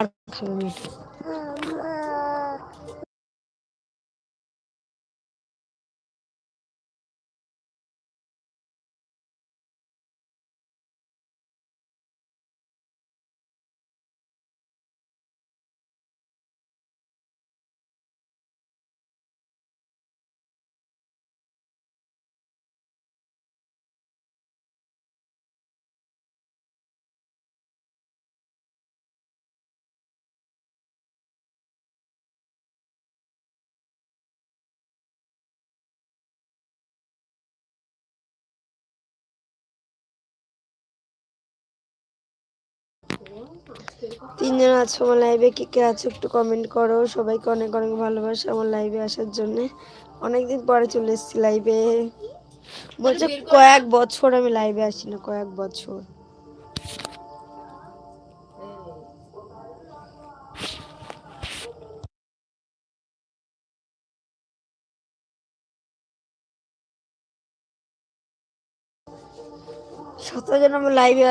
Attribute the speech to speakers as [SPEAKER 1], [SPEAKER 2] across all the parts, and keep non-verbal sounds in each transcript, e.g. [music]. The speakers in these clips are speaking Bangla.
[SPEAKER 1] খাবে মেয়েটা তিনজন আছো আমার লাইভে কে কে আছো একটু কমেন্ট করো। সবাইকে অনেক অনেক ভালোবাসা আমার লাইভে আসার জন্য। অনেকদিন পরে চলে এসেছি লাইভে বলছে কয়েক বছর আমি লাইভে আসি না কয়েক বছর। সতজন আমার লাইভে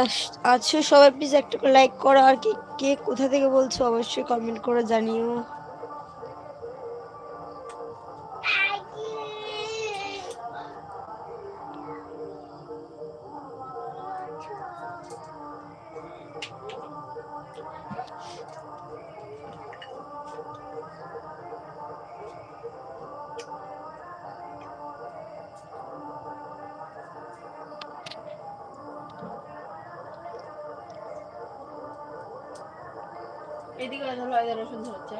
[SPEAKER 1] আছো। সবাই প্লিজ একটা লাইক করো। আর কি, কে কোথা থেকে বলছো? অবশ্যই কমেন্ট করে জানিও।
[SPEAKER 2] এদিকে রসুন ধরছে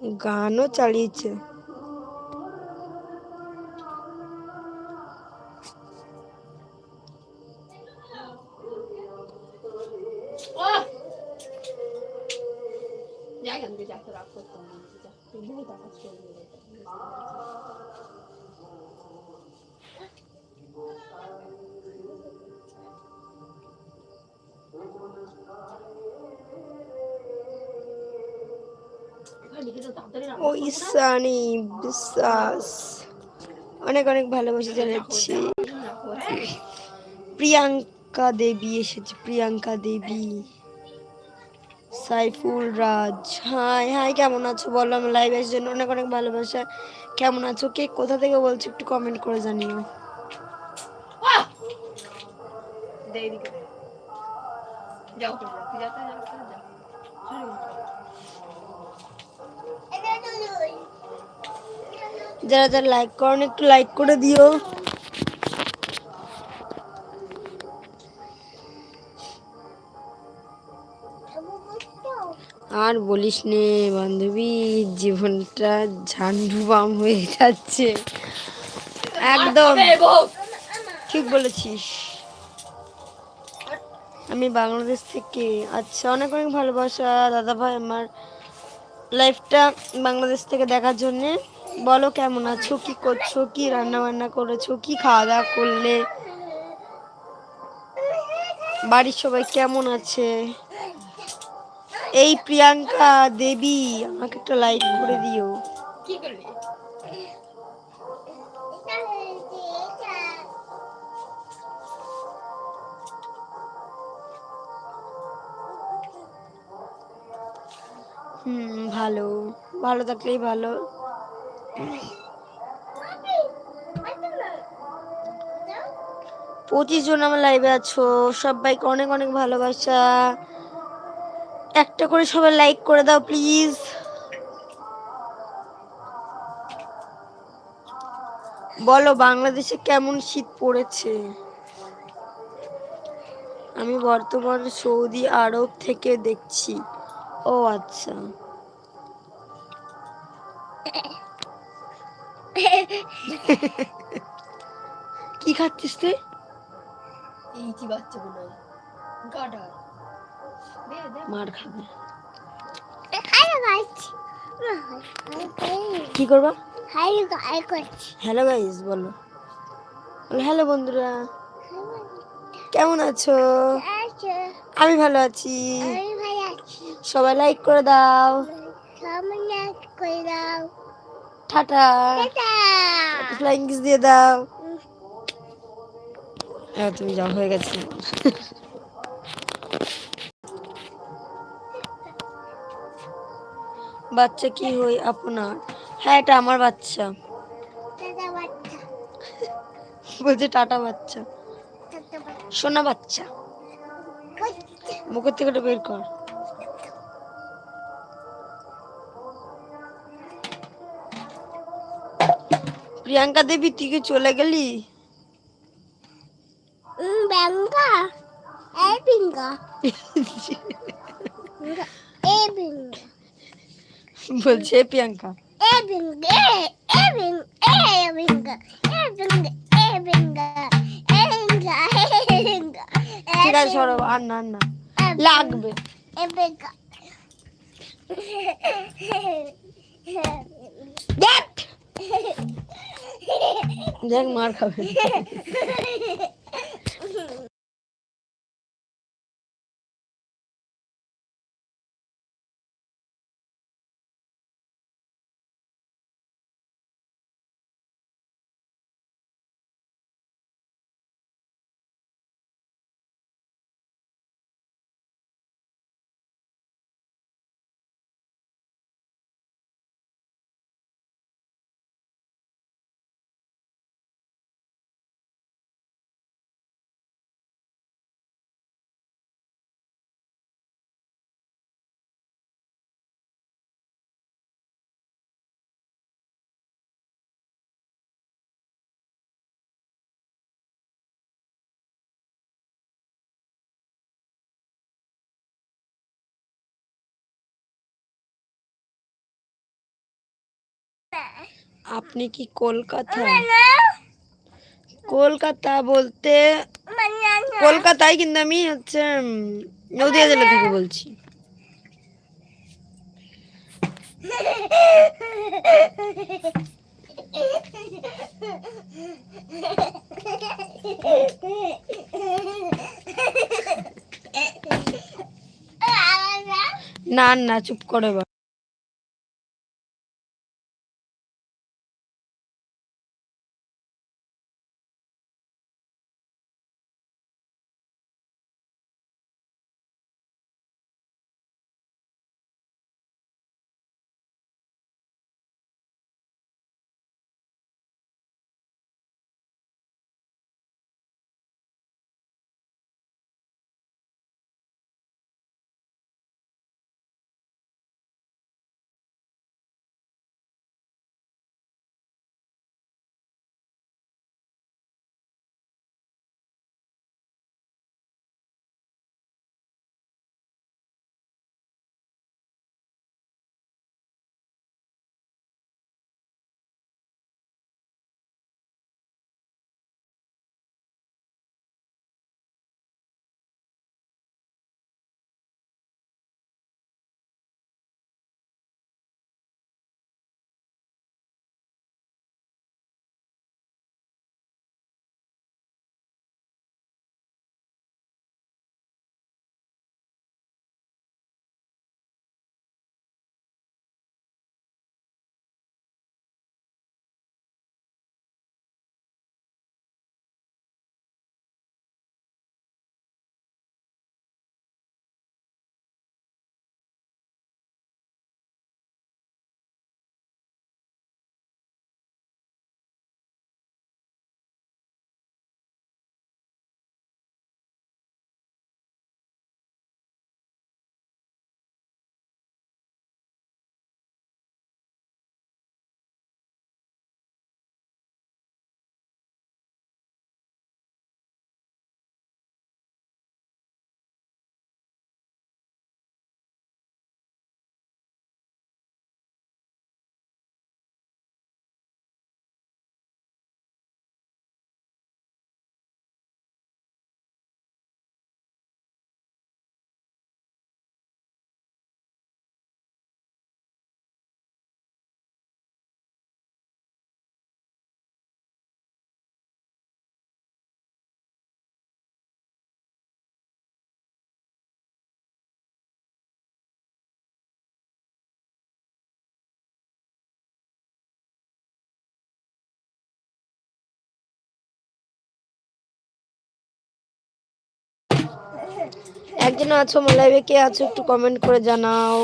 [SPEAKER 2] ગાનો ચાલી
[SPEAKER 1] છે. বিশ্বাস। অনেক অনেক ভালোবাসা জানাচ্ছি? প্রিয়াঙ্কা দেবী এসেছে, প্রিয়াঙ্কা দেবী। সাইফুল রাজ, হাই হাই, কেমন আছো? বলো, আমার লাইভ এর জন্য অনেক অনেক ভালোবাসা। কেমন আছো? কে কোথা থেকে বলছো একটু কমেন্ট করে জানিও।
[SPEAKER 2] যাও তুমি যাও, তুই যা, তুই যা, তুই যা। সরে যা।
[SPEAKER 1] যারা যারা লাইক করেন, একটু লাইক করে দিও। আর বলিস নে, বান্ধবী, জীবনটা ঝান্ডু বাম হয়ে যাচ্ছে। একদম। ঠিক বলেছিস। আমি বাংলাদেশ থেকে। আচ্ছা অনেক অনেক ভালোবাসা দাদা ভাই আমার লাইফটা বাংলাদেশ থেকে দেখার জন্যে। বলো কেমন আছো? কি করছ? কি রান্না বান্না করেছ? কি খাওয়া দাওয়া করলে? বাড়ির সবাই কেমন আছে? এই প্রিয়াঙ্কা দেবী আমাকে একটা লাইক করে দিও? হুম ভালো। ভালো থাকলেই ভালো। পঁচিশ জন আমার লাইভে আছো। সবাইকে অনেক অনেক ভালোবাসা। একটা করে সবাই লাইক করে দাও প্লিজ বলো, বাংলাদেশে কেমন শীত পড়েছে? আমি বর্তমান সৌদি আরব থেকে দেখছি। ও আচ্ছা। [laughs] কি খাচ্ছিস তুই?
[SPEAKER 2] এই কি বাচ্চা হয় গাডার
[SPEAKER 1] মার খাবে।
[SPEAKER 3] হ্যালো গাইস
[SPEAKER 1] কি করবা?
[SPEAKER 3] হ্যালো গাইস করছি।
[SPEAKER 1] হ্যালো গাইস বলো। হ্যালো বন্ধুরা। কেমন আছো? আমি ভালো আছি।
[SPEAKER 3] আমি
[SPEAKER 1] সবাই লাইক করে দাও।
[SPEAKER 3] সামনে করে দাও।
[SPEAKER 1] টাটা
[SPEAKER 3] টাটা
[SPEAKER 1] ফ্লাইং কিস দিয়ে দাও। হ্যাঁ তুমি যাও হয়ে গেছে। বাচ্চা কি হই আপনার? হ্যাঁ এটা আমার বাচ্চা। বলছে টাটা বাচ্চা। সোনা বাচ্চা। মুখের থেকে বের কর। প্রিয়াঙ্কা দেবী তুই কি চলে গেলি
[SPEAKER 3] ব্যাঙ্গা এই বিঙ্গা এই বিঙ্গা
[SPEAKER 1] বলছে "এ প্রিয়াঙ্কা
[SPEAKER 3] এই বিঙ্গা এই বিঙ্গা এই বিঙ্গা এই বিঙ্গা এই বিঙ্গা এই বিঙ্গা এই বিঙ্গা
[SPEAKER 1] ঠিক আছে সরো আর না আর না লাগবে
[SPEAKER 3] এই বিঙ্গা
[SPEAKER 1] দেখ দেখ মার খাবে। [laughs] আপনি কি কলকাতা? কলকাতা বলতে কলকাতায় কিন্তু আমি হচ্ছে নদিয়া জেলা থেকে বলছি। না না চুপ করে একজন আছো আমার লাইভে কে আছো একটু কমেন্ট করে জানাও।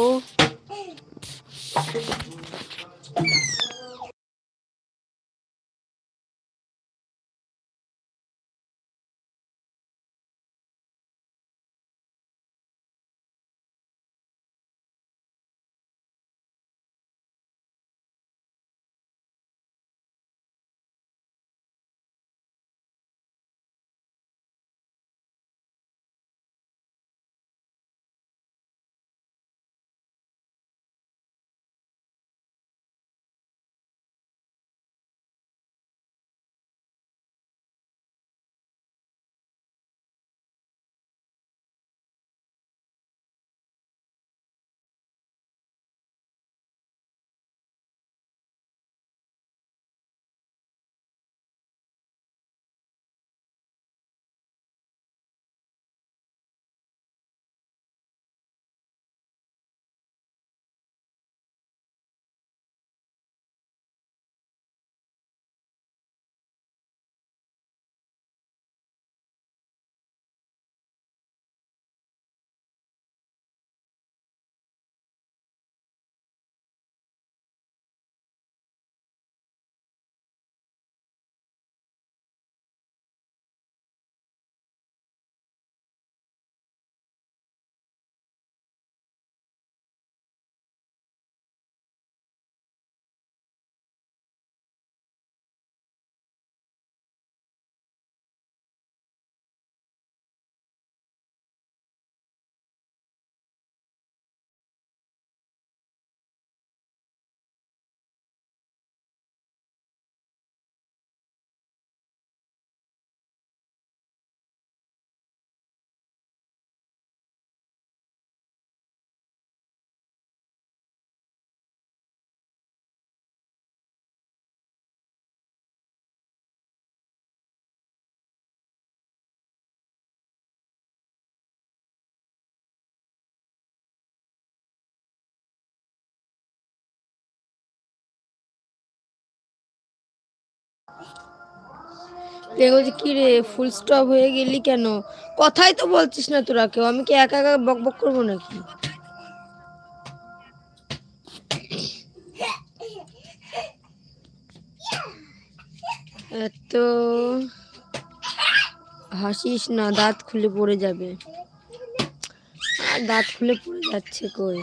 [SPEAKER 1] প্রিয়া বলছি, কি রে ফুল স্টপ হয়ে গেলি কেন? কথাই তো বলছিস না তোরা কেউ, আমি কি একা একা বক বক করব নাকি? এত হাসিস না, দাঁত খুলে পড়ে যাবে। আর দাঁত খুলে পড়ে যাচ্ছে কই?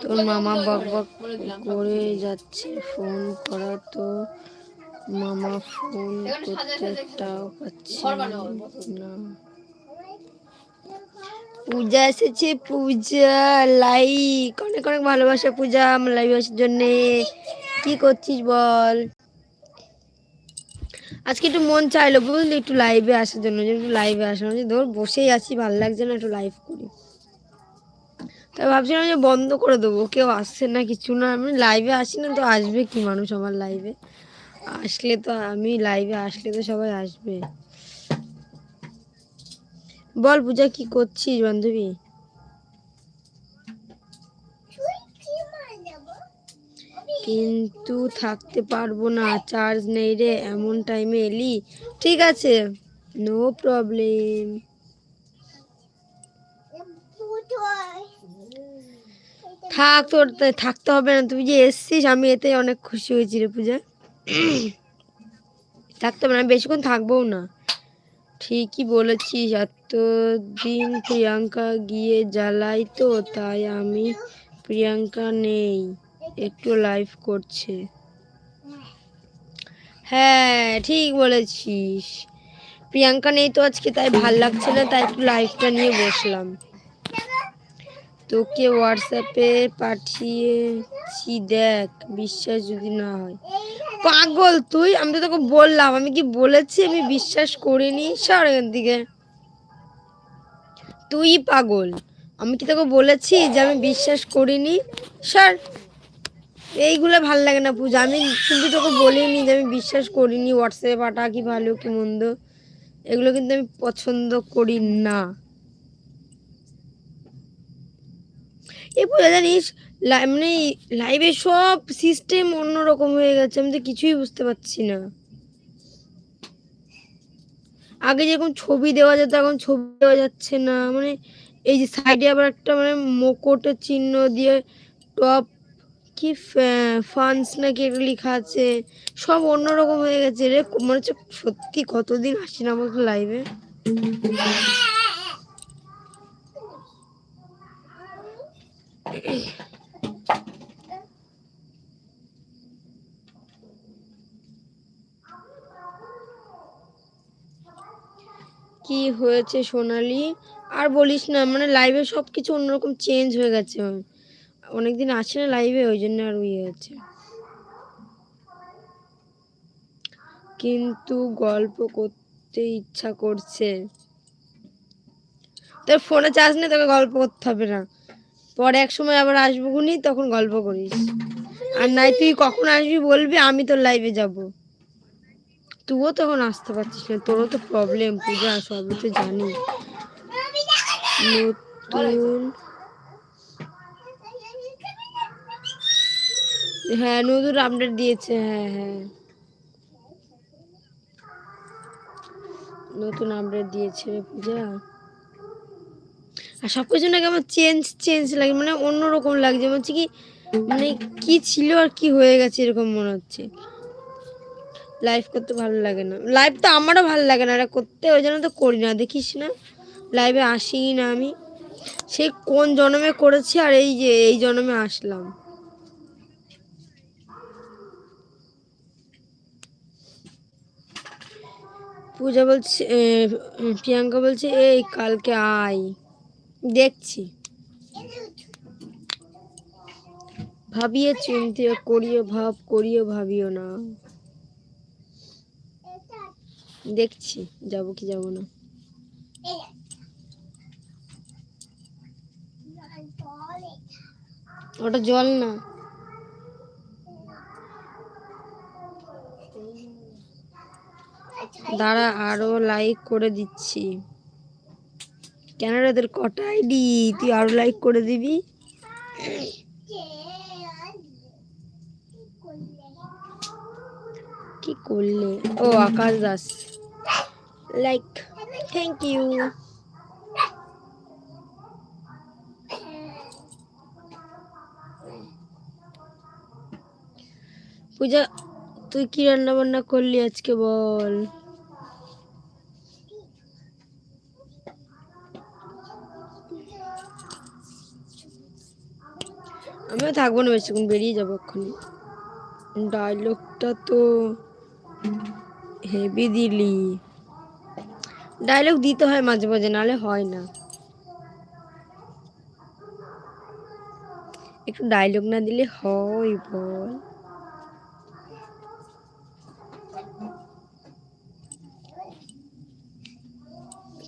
[SPEAKER 1] তোর মামা বক বক করে যাচ্ছে ফোন করা তো মামা ফোন করতেটাও পাচ্ছে না। পূজা এসেছে পূজা লাইক অনেক অনেক ভালোবাসা পূজা আমার লাইভ আসার জন্যে। কি করছিস বল? আজকে একটু মন চাইলো বুঝলি একটু লাইভে আসার জন্য একটু লাইভে আসার জন্য। ধর বসেই আছি ভালো লাগছে না একটু লাইভ করি। তাই ভাবছিলাম যে বন্ধ করে দেবো। কেউ আসছে না, কিছু না। আমি লাইভে আসি না তো আসবে কি মানুষ আমার লাইভে আসলে তো আমি লাইভে আসলে তো সবাই আসবে। বল পূজা, কি করছিস বান্ধবী? কিন্তু থাকতে পারব না চার্জ নেই রে, এমন টাইমে এলি। ঠিক আছে নো প্রবলেম থাক তোর থাকতে হবে না। তুই যে এসছিস, আমি এতে অনেক খুশি হয়েছি রে পূজা। থাকতে হবে না বেশিক্ষণ থাকবোও না। ঠিকই বলেছিস, এতদিন প্রিয়াঙ্কা গিয়ে জ্বালাই তো তাই আমি প্রিয়াঙ্কা নেই, একটু লাইভ করছে। হ্যাঁ ঠিক বলেছিস। প্রিয়াঙ্কা নেই তো আজকে, তাই ভালো লাগছে না, তাই একটু লাইভটা নিয়ে বসলাম। তোকে হোয়াটসঅ্যাপে পাঠিয়েছি, দেখ, বিশ্বাস যদি না হয়। পাগল তুই? আমি তো তোকে বললাম, আমি কি বলেছি? আমি বিশ্বাস করিনি? সর এখান থেকে। তুই পাগল। আমি কি তোকে বলেছি যে আমি বিশ্বাস করিনি? সর। এইগুলো ভালো লাগে না পূজা। আমি কিন্তু তোকে বলিনি যে আমি বিশ্বাস করিনি। হোয়াটসঅ্যাপে পাঠা কি ভালো, কি মন্দ, এগুলো কিন্তু আমি পছন্দ করি না। এই পূজা জানিস মানে লাইভে সব সিস্টেম অন্যরকম হয়ে গেছে, আমি তো কিছুই বুঝতে পারছি না। আগে যেরকম ছবি দেওয়া যেত, এখন ছবি দেওয়া যাচ্ছে না মানে এই যে সাইডে আবার একটা মানে মোকটের চিহ্ন দিয়ে টপ কি ফান্স নাকি একটা লেখা আছে, সব অন্যরকম হয়ে গেছে রে, মনে হচ্ছে সত্যি কতদিন আসি না আমাকে লাইভে কি হয়েছে সোনালি? আর বলিস না মানে লাইভে সব কিছু অন্যরকম চেঞ্জ হয়ে গেছে। অনেকদিন আসে না লাইভে ওই জন্য আর ইয়ে হচ্ছে। কিন্তু গল্প করতে ইচ্ছা করছে। তোর ফোনে চার্জ নেই, তোকে গল্প করতে হবে না। পরে এক সময় আবার আসব খুনি তখন গল্প করিস। আর নাই, তুই কখন আসবি বলবি, আমি তোর লাইভে যাব। তুইও তখন আসতে পারছিস না, তোরও তো প্রবলেম পূজা, সবই তো জানি। নতুন হ্যাঁ নতুন আপডেট দিয়েছে হ্যাঁ হ্যাঁ। নতুন আপডেট দিয়েছে পূজা। আর সব কিছু নাকি আমার চেঞ্জ চেঞ্জ লাগে মানে অন্যরকম লাগছে। মনে হচ্ছে কি মানে কি ছিল আর কি হয়ে গেছে এরকম মনে হচ্ছে। লাইভ করতে ভালো লাগে না। লাইভ তো আমারও ভালো লাগে না এটা করতে ওই জন্য তো করি না, দেখিস না। লাইভে আসিই না আমি। সেই কোন জন্মে করেছি আর এই যে, এই জন্মে আসলাম। পূজা বলছে প্রিয়াঙ্কা বলছে, এই কালকে আয়। দেখছি। ভাবিয়ে চিন্তে করিও, ভাব করিও, ভাবিও না। দেখছি, যাব কি যাব না। ওটা জল না। দাঁড়া, আরও লাইক করে দিচ্ছি। কেন তোর কটা আইডি? তুই আরও লাইক করে দিবি। কি করলে? ও, Akash Das. Like thank you Puja, তুই কি রান্না বান্না করলি আজকে বল? আমিও থাকব না, বেশিক্ষণ বেরিয়ে যাব এক্ষুনি। ডায়লগটা তো হেভি দিলি। ডায়লগ দিতে হয় মাঝে মাঝে, নাহলে হয় না। একটু ডায়লগ না দিলে হয় বল।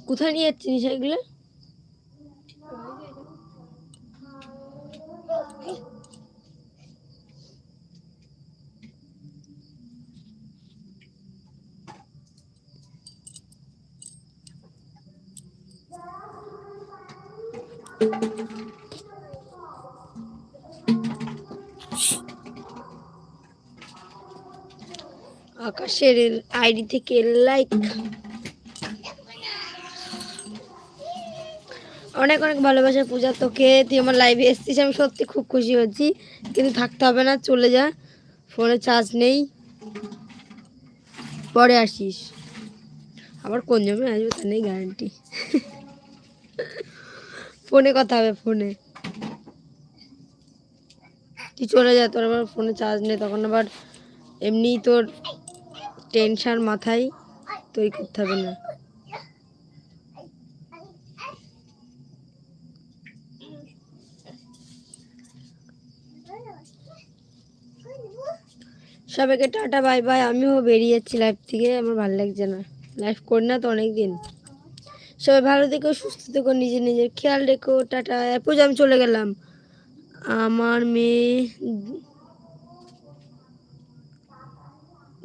[SPEAKER 1] কোথায় নিয়ে যাচ্ছিস এগুলো? আকাশের আইডি থেকে লাইক অনেক অনেক ভালোবাসা পূজা তোকে, তুই আমার লাইভে এসেছিস, আমি সত্যি খুব খুশি হচ্ছি কিন্তু থাকতে হবে না, চলে যা ফোনে চার্জ নেই। পরে আসিস। আবার কোন জমে আসবে তা নেই গ্যারান্টি ফোনে কথা হবে ফোনে তুই চলে যা, তোর আবার ফোনে চার্জ নেই, তখন আবার এমনি তোর টেনশন মাথায় তৈরি করতে হবে না। সবাইকে টাটা, বাই বাই। আমিও বেরিয়ে যাচ্ছি লাইফ থেকে, আমার ভালো লাগছে না। লাইফ করি না তো অনেক দিন সবাই ভালো থেকো, সুস্থ থেকো, নিজের নিজের খেয়াল রেখো। টাটা। পূজা আমি চলে গেলাম, আমার মেয়ে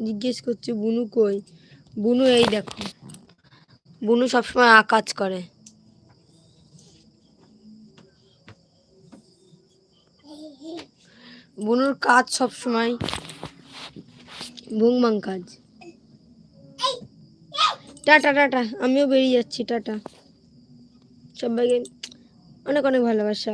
[SPEAKER 1] জিজ্ঞেস করছে, বুনু কই? বুনু এই দেখো। বুনু সবসময় আকাজ করে। বুনুর কাজ সবসময় ভুংবাং কাজ। টাটা টাটা আমিও বেরিয়ে যাচ্ছি টাটা সবাইকে অনেক অনেক ভালোবাসা।